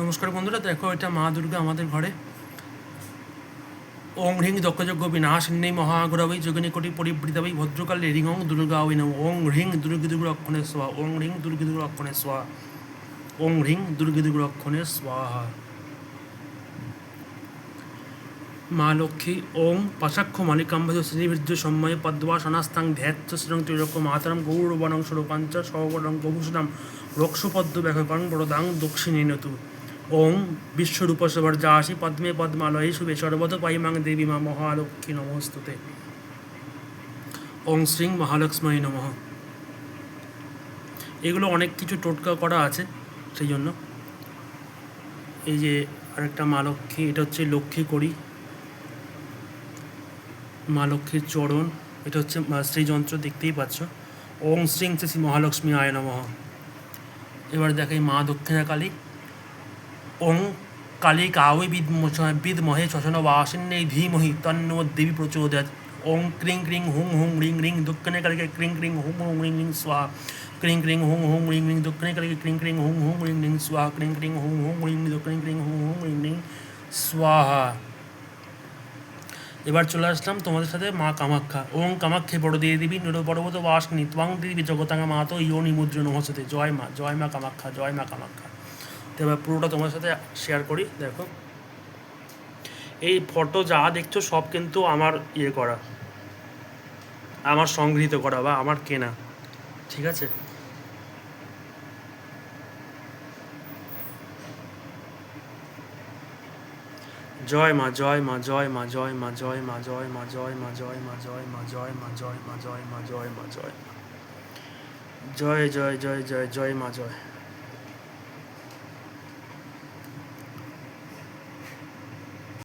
নমস্কার বন্ধুরা, দেখো এটা মা দুর্গা আমাদের ঘরে। ওং হ্রিং দক্ষযজ্ঞ বিনাশিন্যে মহাগুরবৈ যোগিনী কোটি পরিবৃতবৈ ভদ্রকালে রিং ওং দুর্গা ওই নম ওং হ্রিং দুর্গি দুর্গ অক্ষণে স্বাহা ওং হ্রিং দুর্গি দুর্গ অক্ষণে স্বাহা ওং হ্রিং দুর্গি দুর্গ অক্ষণে স্বাহা মা লক্ষ্মী ওং পাশাক্ষ মালিকাম্বজ শ্রীবৃদ্ধ সম্ময় পদ্মাসনাস্তাং ধ্যাত্য শ্রীরং ত্রিলক্ষ মাতরম গৌরবণং স্বরূপাঞ্চ সর্বরং গভূষণাম রক্ষপদ্ম ব্যাঘকরণ বরদাং দক্ষিণে নতু ওং বিশ্বরূপসভার যাসি পদ্মে পদ্মালয়ে শুভে সর্বত পাইমাং দেবী মা মহালক্ষ্মী নমস্তুতে। ওং শ্রীং মহালক্ষ্মী নমঃ। এগুলো অনেক কিছু টোটকা করা আছে সেই জন্য। এই যে আরেকটা মা লক্ষ্মী, এটা হচ্ছে লক্ষ্মী করি মা লক্ষ্মীর চরণ, এটা হচ্ছে শ্রীযন্ত্র, দেখতেই পাচ্ছ। ওং শ্রীং শ্রী মহালক্ষ্মী আয় নমঃ। এবার দেখাই মা দক্ষিণা কালী ওং কালী কাউই বিদমহে শ্মশান বাসিন্যে ধীমহি তন্ন দেবী প্রচোদয়াৎ ওং ক্রিং ক্রিং হুং হুং রিং রিং দক্ষিণে কালীকে ক্রিং ক্রিং হুং হুং রিং রিং স্বাহা ক্রিং ক্রিং হুং হুং রিং রিং দক্ষিণে কালীকে ক্রিং ক্রিং হুং হুং রিং রিং স্বাহা ক্রিং ক্রিং হুং হুং রিং দক্ষিণে ক্রিং হুং হুং রিং রিং স্বাহা এবার চলে আসলাম তোমাদের সাথে মা কামাখ্যা। ওং কামাখ্যে বড় দিয়ে দিবি নির পর্বত বাসনি, ত্বাং দিবি জগতাঙ্গা মা তো ইয়নি মুদ্র নমস্তে জয় মা জয় মা কামাখ্যা, জয় মা কামাখ্যা। এবার পুরোটা তোমার সাথে শেয়ার করি দেখো এই ফটো যা দেখছ সব কিন্তু আমার ইয়ে করা আমার সংগৃহীত করা বা আমার কেনা ঠিক আছে জয় মা জয় মা জয় মা জয় মা জয় মা জয় মা জয় মা জয় মা জয় মা জয় মা জয় মা জয় মা জয় মা জয় জয় জয় জয় জয় জয় মা জয়